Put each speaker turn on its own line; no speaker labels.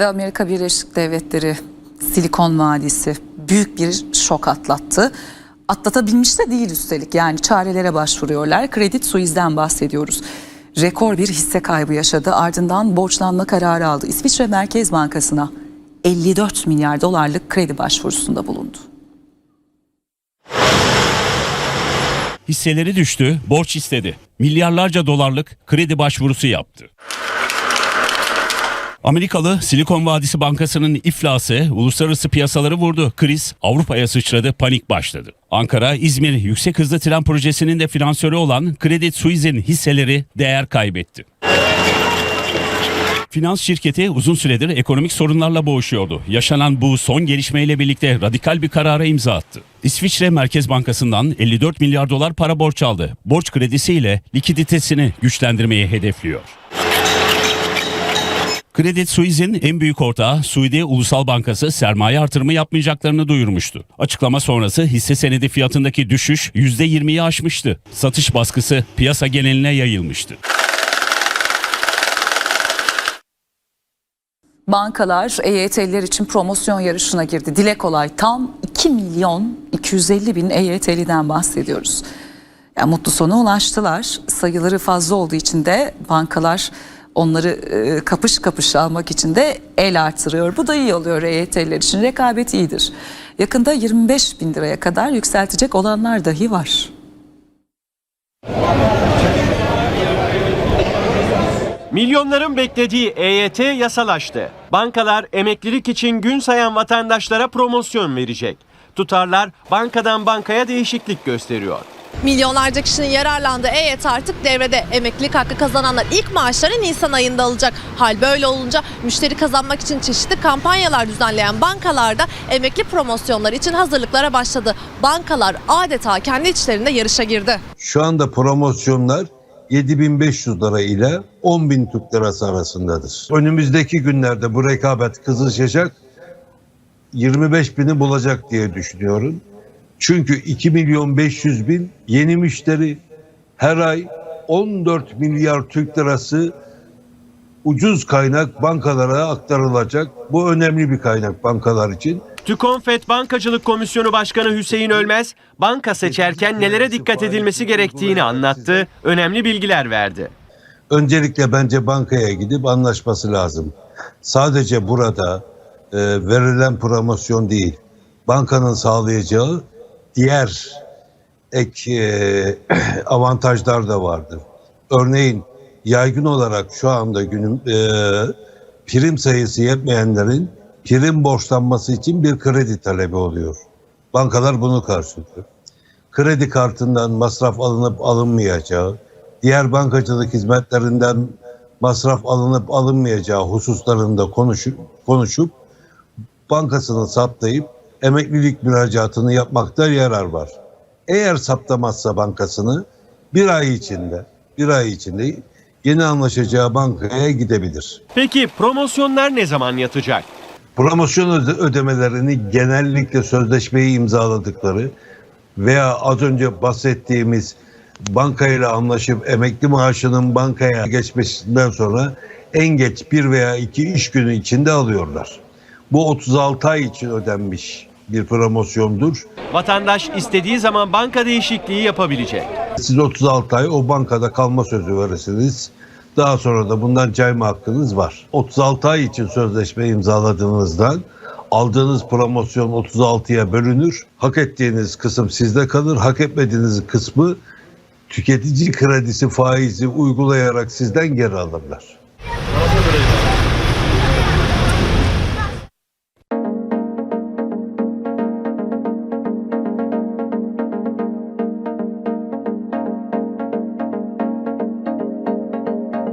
Ve Amerika Birleşik Devletleri Silikon Vadisi büyük bir şok atlattı. Atlatabilmiş de değil üstelik yani çarelere başvuruyorlar. Credit Suisse'den bahsediyoruz. Rekor bir hisse kaybı yaşadı ardından borçlanma kararı aldı. İsviçre Merkez Bankası'na 54 milyar dolarlık kredi başvurusunda bulundu.
Hisseleri düştü, borç istedi. Milyarlarca dolarlık kredi başvurusu yaptı. Amerikalı Silikon Vadisi Bankası'nın iflası uluslararası piyasaları vurdu. Kriz Avrupa'ya sıçradı, panik başladı. Ankara, İzmir yüksek hızlı tren projesinin de finansörü olan Credit Suisse'in hisseleri değer kaybetti. Finans şirketi uzun süredir ekonomik sorunlarla boğuşuyordu. Yaşanan bu son gelişmeyle birlikte radikal bir karara imza attı. İsviçre Merkez Bankası'ndan 54 milyar dolar para borç aldı. Borç kredisiyle likiditesini güçlendirmeyi hedefliyor. Credit Suisse'in en büyük ortağı Suudi Ulusal Bankası sermaye artırımı yapmayacaklarını duyurmuştu. Açıklama sonrası hisse senedi fiyatındaki düşüş %20'yi aşmıştı. Satış baskısı piyasa geneline yayılmıştı.
Bankalar EYT'liler için promosyon yarışına girdi. Dile kolay tam 2 milyon 250 bin EYT'liden bahsediyoruz. Yani mutlu sona ulaştılar. Sayıları fazla olduğu için de bankalar onları e, kapış kapış almak için de el artırıyor. Bu da iyi oluyor EYT'liler için. Rekabet iyidir. Yakında 25 bin liraya kadar yükseltecek olanlar dahi var.
Milyonların beklediği EYT yasalaştı. Bankalar emeklilik için gün sayan vatandaşlara promosyon verecek. Tutarlar bankadan bankaya değişiklik gösteriyor.
Milyonlarca kişinin yararlandığı EYT artık devrede. Emeklilik hakkı kazananlar ilk maaşları Nisan ayında alacak. Hal böyle olunca müşteri kazanmak için çeşitli kampanyalar düzenleyen bankalarda emekli promosyonları için hazırlıklara başladı. Bankalar adeta kendi içlerinde yarışa girdi.
Şu anda promosyonlar 7500 lira ile 10.000 Türk lirası arasındadır. Önümüzdeki günlerde bu rekabet kızışacak. 25 bini bulacak diye düşünüyorum. Çünkü 2 milyon 500 bin yeni müşteri her ay 14 milyar Türk lirası ucuz kaynak bankalara aktarılacak. Bu önemli bir kaynak bankalar için.
TÜKONFET Bankacılık Komisyonu Başkanı Hüseyin Ölmez, banka seçerken nelere dikkat edilmesi gerektiğini anlattı, önemli bilgiler verdi.
öncelikle bence bankaya gidip anlaşması lazım. Sadece burada e, verilen promosyon değil, bankanın sağlayacağı diğer ek e, avantajlar da vardır. Örneğin yaygın olarak şu anda günün e, prim sayısı yetmeyenlerin prim borçlanması için bir kredi talebi oluyor. Bankalar bunu karşılıyor kredi kartından masraf alınıp alınmayacağı, diğer bankacılık hizmetlerinden masraf alınıp alınmayacağı hususlarında konuşup, konuşup bankasını saptayıp emeklilik müracaatını yapmakta yarar var. Eğer saptamazsa bankasını bir ay içinde, bir ay içinde yeni anlaşacağı bankaya gidebilir.
Peki promosyonlar ne zaman yatacak?
promosyon öde- ödemelerini genellikle sözleşmeyi imzaladıkları veya az önce bahsettiğimiz bankayla anlaşıp emekli maaşının bankaya geçmesinden sonra en geç bir veya iki iş günü içinde alıyorlar. Bu 36 ay için ödenmiş bir promosyondur.
Vatandaş istediği zaman banka değişikliği yapabilecek.
Siz 36 ay o bankada kalma sözü verirsiniz. Daha sonra da bundan cayma hakkınız var. 36 ay için sözleşme imzaladığınızdan aldığınız promosyon 36'ya bölünür. Hak ettiğiniz kısım sizde kalır. Hak etmediğiniz kısmı tüketici kredisi faizi uygulayarak sizden geri alırlar.